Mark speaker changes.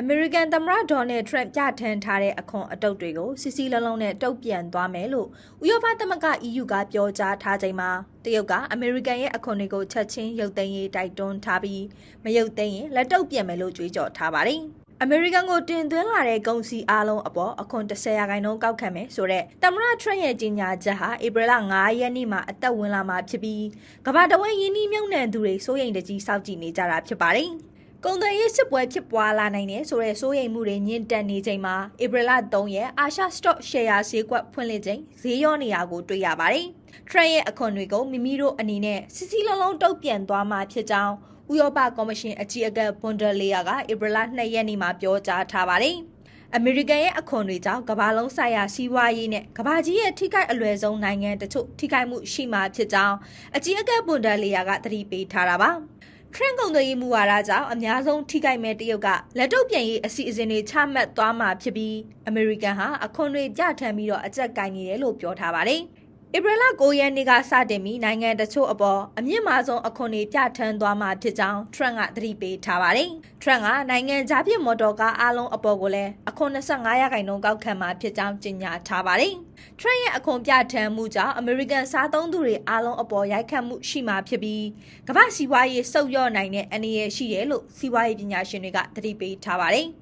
Speaker 1: အမေရိကန်သမ္မတဒေါ်နယ်ထရန့်ပြဋ္ဌာန်းထားတဲ့အခွန်အတုပ်တွေကိုစစ်စီလုံးလုံးနဲ့တုတ်ပြန်သွားမယ်လို့ဥရောပသမဂ္ဂ EU ကပြောကြားထားချိန်မှာတရုတ်ကအမေရိကန်ရဲ့အခွန်တွေကိုချက်ချင်းရုပ်သိမ်းရေးတိုက်တွန်းထားပြီးမရုပ်သိမ်းရင်လက်တုပ်ပြန်မယ်လို့ကြွေးကြော်ထားပါတယ်။အမေရိကန်ကိုတင်သွင်းလာတဲ့ကုန်စည်အလုံးအပေါ်အခွန်30ရာခိုင်နှုန်းကောက်ခံမယ်ဆိုတော့သမ္မတထရန့်ရဲ့ကြေညာချက်ဟာဧပြီလ9ရက်နေ့မှာအသက်ဝင်လာမှာဖြစ်ပြီးကမ္ဘာတဝန်းယင်းနှီးမြုံနှံသူတွေစိုးရိမ်တကြီးစောင့်ကြည့်နေကြတာဖြစ်ပါတယ်။ ကုန်သွယ်ရေးစစ်ပွဲဖြစ်ပွားလာနိုင်တယ်ဆိုတဲ့စိုးရိမ်မှုတွေညှင့်တက်နေချိန်မှာဧပြီလ3ရက်အာရှ stock share ဈေးကွက်ဖွင့်လှစ်ချိန်ဈေးရောနေတာကိုတွေ့ရပါတယ်။ Trend ရဲ့အခွန်တွေကိုမိမိတို့အနေနဲ့စစ်စီလုံးလုံးတုတ်ပြန်သွားမှာဖြစ်ကြောင်းဥရောပကော်မရှင်အကြီးအကဲဘွန်ဒလေယာကဧပြီလ2ရက်နေ့မှာပြောကြားထားပါတယ်။အမေရိကန်ရဲ့အခွန်တွေကြောင့်ကမ္ဘာလုံးဆိုင်ရာစီးပွားရေးနဲ့ကမ္ဘာကြီးရဲ့ထိခိုက်အလွယ်ဆုံးနိုင်ငံတချို့ထိခိုက်မှုရှိမှာဖြစ်ကြောင်းအကြီးအကဲဘွန်ဒလေယာကသတိပေးထားတာပါ။ ထရန့်ကုန်သွယ်ရေးမူဝါဒကြောင့်အများဆုံးထိခိုက်မဲ့တရုတ်ကလက်တုပ်ပြန်ရေးအစီအစဉ်တွေချမှတ်သွားမှာဖြစ်ပြီးအမေရိကန်ဟာအခွန်တွေကြထမ်းပြီးတော့အကြက်ကင်နေတယ်လို့ပြောထားပါတယ်။ ဧပြီလ9ရက်နေ့ကစတင်ပြီးနိုင်ငံတချို့အပေါ်အမြင့်မားဆုံးအခွန်တွေပြဋ္ဌာန်းသွားမှာဖြစ်ကြောင်းထရန့်ကသတိပေးထားပါတယ်။ထရန့်ကနိုင်ငံခြားပြည်မော်တော်ကားအားလုံးအပေါ်ကိုလည်းအခွန်25ရာခိုင်နှုန်းကောက်ခံမှာဖြစ်ကြောင်းကြေညာထားပါတယ်။ထရန့်ရဲ့အခွန်ပြဋ္ဌာန်းမှုကြောင့်အမေရိကန်စားသုံးသူတွေအားလုံးအပေါ်ရိုက်ခတ်မှုရှိမှာဖြစ်ပြီးကမ္ဘာစီးပွားရေးဆုတ်ယော့နိုင်တဲ့အနေရရှိတယ်လို့စီးပွားရေးပညာရှင်တွေကသတိပေးထားပါတယ်။